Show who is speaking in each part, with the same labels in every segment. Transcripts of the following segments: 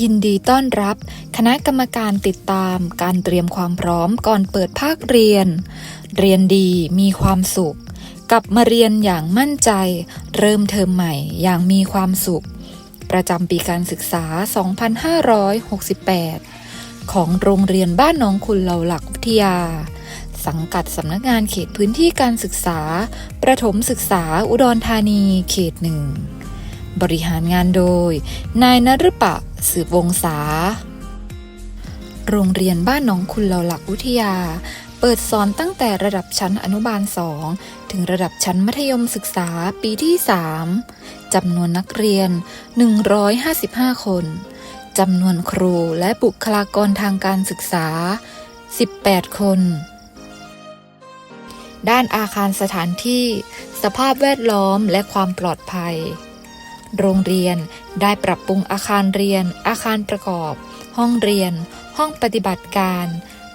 Speaker 1: ยินดีต้อนรับ คณะกรรมการติดตามการเตรียมความพร้อมก่อนเปิดภาคเรียน เรียนดีมีความสุข กลับมาเรียนอย่างมั่นใจ เริ่มเทอมใหม่อย่างมีความสุข ประจำปีการศึกษา 2568 ของโรงเรียนบ้านหนองคุณเหล่าหลักวิทยา สังกัดสำนักงานเขตพื้นที่การศึกษา ประถมศึกษาอุดรธานีเขตหนึ่ง บริหารงานโดย นายนฤปะ สืบวงศา โรงเรียนบ้านหนองคุณเหล่าหลักวิทยา เปิดสอนตั้งแต่ระดับชั้นอนุบาล 2 ถึงระดับชั้นมัธยมศึกษาปีที่ 3จำนวนนักเรียน 155 คน จำนวนครูและบุคลากรทางการศึกษา 18 คนด้านอาคารสถานที่ สภาพแวดล้อมและความปลอดภัย โรงเรียน ได้ปรับปรุงอาคารเรียน อาคารประกอบ ห้องเรียน ห้องปฏิบัติการ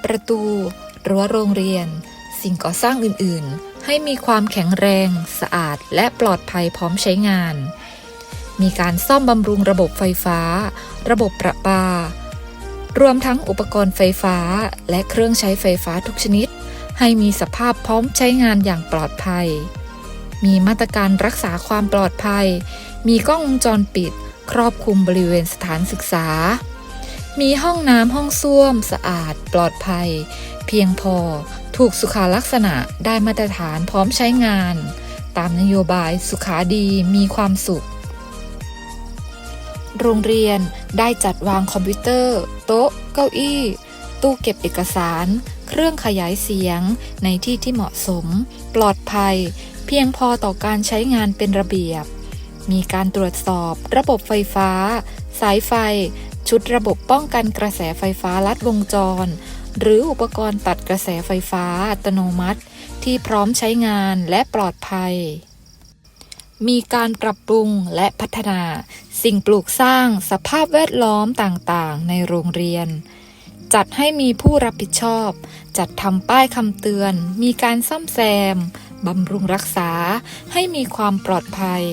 Speaker 1: ประตู รั้วโรงเรียน สิ่งก่อสร้างอื่น ๆ ให้มีความแข็งแรง สะอาด และปลอดภัยพร้อมใช้งาน มีการซ่อมบำรุงระบบไฟฟ้า ระบบประปา รวมทั้งอุปกรณ์ไฟฟ้า และเครื่องใช้ไฟฟ้าทุกชนิด ให้มีสภาพพร้อมใช้งานอย่างปลอดภัย มีมาตรการรักษาความปลอดภัย มีกล้องวงจรปิด ครอบคลุมบริเวณสถานศึกษา มีห้องน้ำห้องส้วม สะอาด ปลอดภัย เพียงพอ ถูกสุขาลักษณะได้มาตรฐานพร้อมใช้งาน ตามนโยบายสุขาดีมีความสุข โรงเรียนได้จัดวางคอมพิวเตอร์ โต๊ะ เก้าอี้ ตู้เก็บเอกสาร เครื่องขยายเสียง ในที่ที่เหมาะสม ปลอดภัย เพียงพอต่อการใช้งานเป็นระเบียบ มีการตรวจสอบ ระบบไฟฟ้า สายไฟ ชุดระบบป้องกันกระแสไฟฟ้าลัดวงจร หรืออุปกรณ์ตัดกระแสไฟฟ้าอัตโนมัติ ที่พร้อมใช้งานและปลอดภัย มีการปรับปรุงและพัฒนา สิ่งปลูกสร้างสภาพแวดล้อมต่างๆ ในโรงเรียนจัดให้มีผู้รับผิดชอบ จัดทำป้ายคำเตือน มีการซ่อมแซม บำรุงรักษาให้มีความปลอดภัย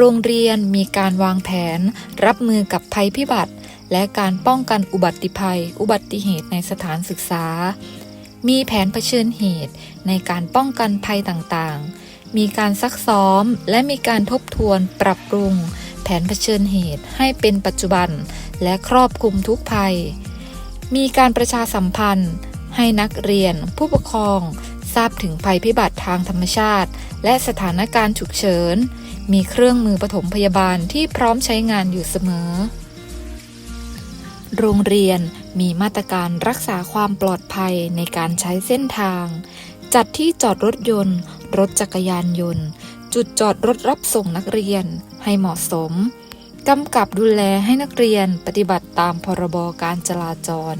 Speaker 1: โรงเรียนมีการวางแผน รับมือกับภัยพิบัติ และการป้องกันอุบัติภัย อุบัติเหตุในสถานศึกษา มีแผนเผชิญเหตุในการป้องกันภัยต่างๆ มีการซักซ้อม และมีการทบทวนปรับปรุง แผนเผชิญเหตุให้เป็นปัจจุบัน และครอบคลุมทุกภัย มีการประชาสัมพันธ์ ให้นักเรียน ผู้ปกครอง ทราบถึงภัยพิบัติทางธรรมชาติ และสถานการณ์ฉุกเฉิน มีเครื่องมือปฐมพยาบาลที่พร้อมใช้งานอยู่เสมอ โรงเรียนมีมาตรการรักษาความปลอดภัยในการใช้เส้นทาง จัดที่จอดรถยนต์ รถจักรยานยนต์ จุดจอดรถรับส่งนักเรียนให้เหมาะสมกำกับดูแลให้นักเรียนปฏิบัติตามพรบการจราจร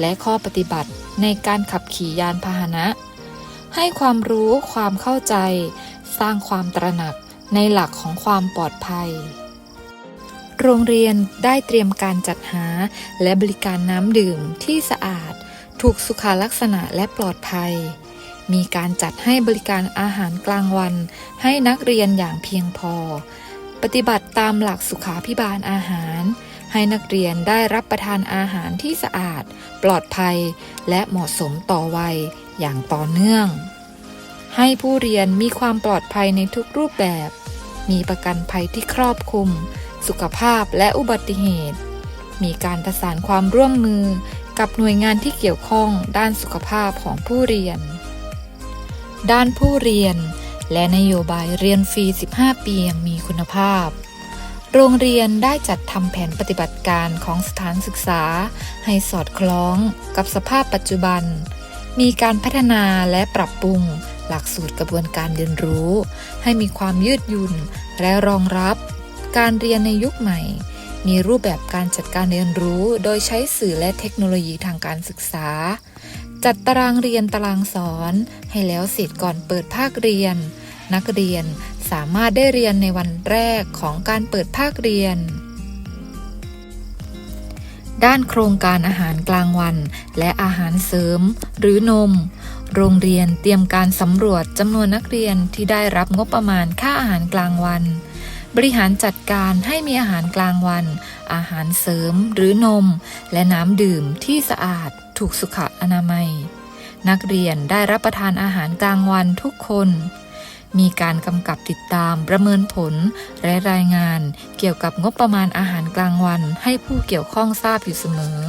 Speaker 1: และข้อปฏิบัติในการขับขี่ยานพาหนะ ให้ความรู้ความเข้าใจ สร้างความตระหนัก ในหลักของความปลอดภัย โรงเรียนได้เตรียมการจัดหาและบริการน้ำดื่มที่สะอาด ถูกสุขลักษณะและปลอดภัย มีการจัดให้บริการอาหารกลางวัน ให้นักเรียนอย่างเพียงพอ ปฏิบัติตามหลักสุขาพิบาลอาหาร ให้นักเรียนได้รับประทานอาหารที่สะอาด ปลอดภัย และเหมาะสมต่อวัยอย่างต่อเนื่องให้ผู้เรียนมีความปลอดภัยในทุกรูปแบบ มีประกันภัยที่ครอบคลุม สุขภาพและอุบัติเหตุ มีการประสานความร่วมมือกับหน่วยงานที่เกี่ยวข้องด้านสุขภาพของผู้เรียน ด้านผู้เรียน และนโยบายเรียนฟรี 15 ปีย่างมีคุณภาพ โรงเรียนได้จัดทำแผนปฏิบัติการของสถานศึกษา ให้สอดคล้องกับสภาพปัจจุบัน มีการพัฒนาและปรับปรุง หลักสูตรกระบวนการเรียนรู้ ให้มีความยืดหยุ่น และรองรับ การเรียนในยุคใหม่ มีรูปแบบการจัดการเรียนรู้ โดยใช้สื่อและเทคโนโลยีทางการศึกษา จัดตารางเรียนตารางสอน ให้แล้วเสร็จก่อนเปิดภาคเรียน นักเรียนสามารถได้เรียนในวันแรกของการเปิดภาคเรียน ด้านโครงการอาหารกลางวัน และอาหารเสริม หรือนม โรงเรียนเตรียมการสำรวจจำนวนนักเรียนที่ได้รับงบประมาณค่าอาหารกลางวัน บริหารจัดการให้มีอาหารกลางวัน อาหารเสริม หรือนม และน้ำดื่มที่สะอาดถูกสุขอนามัย นักเรียนได้รับประทานอาหารกลางวันทุกคนมีการกำกับติดตามประเมินผลและรายงานเกี่ยวกับงบประมาณอาหาร กลางวันให้ผู้เกี่ยวข้องทราบอยู่เสมอ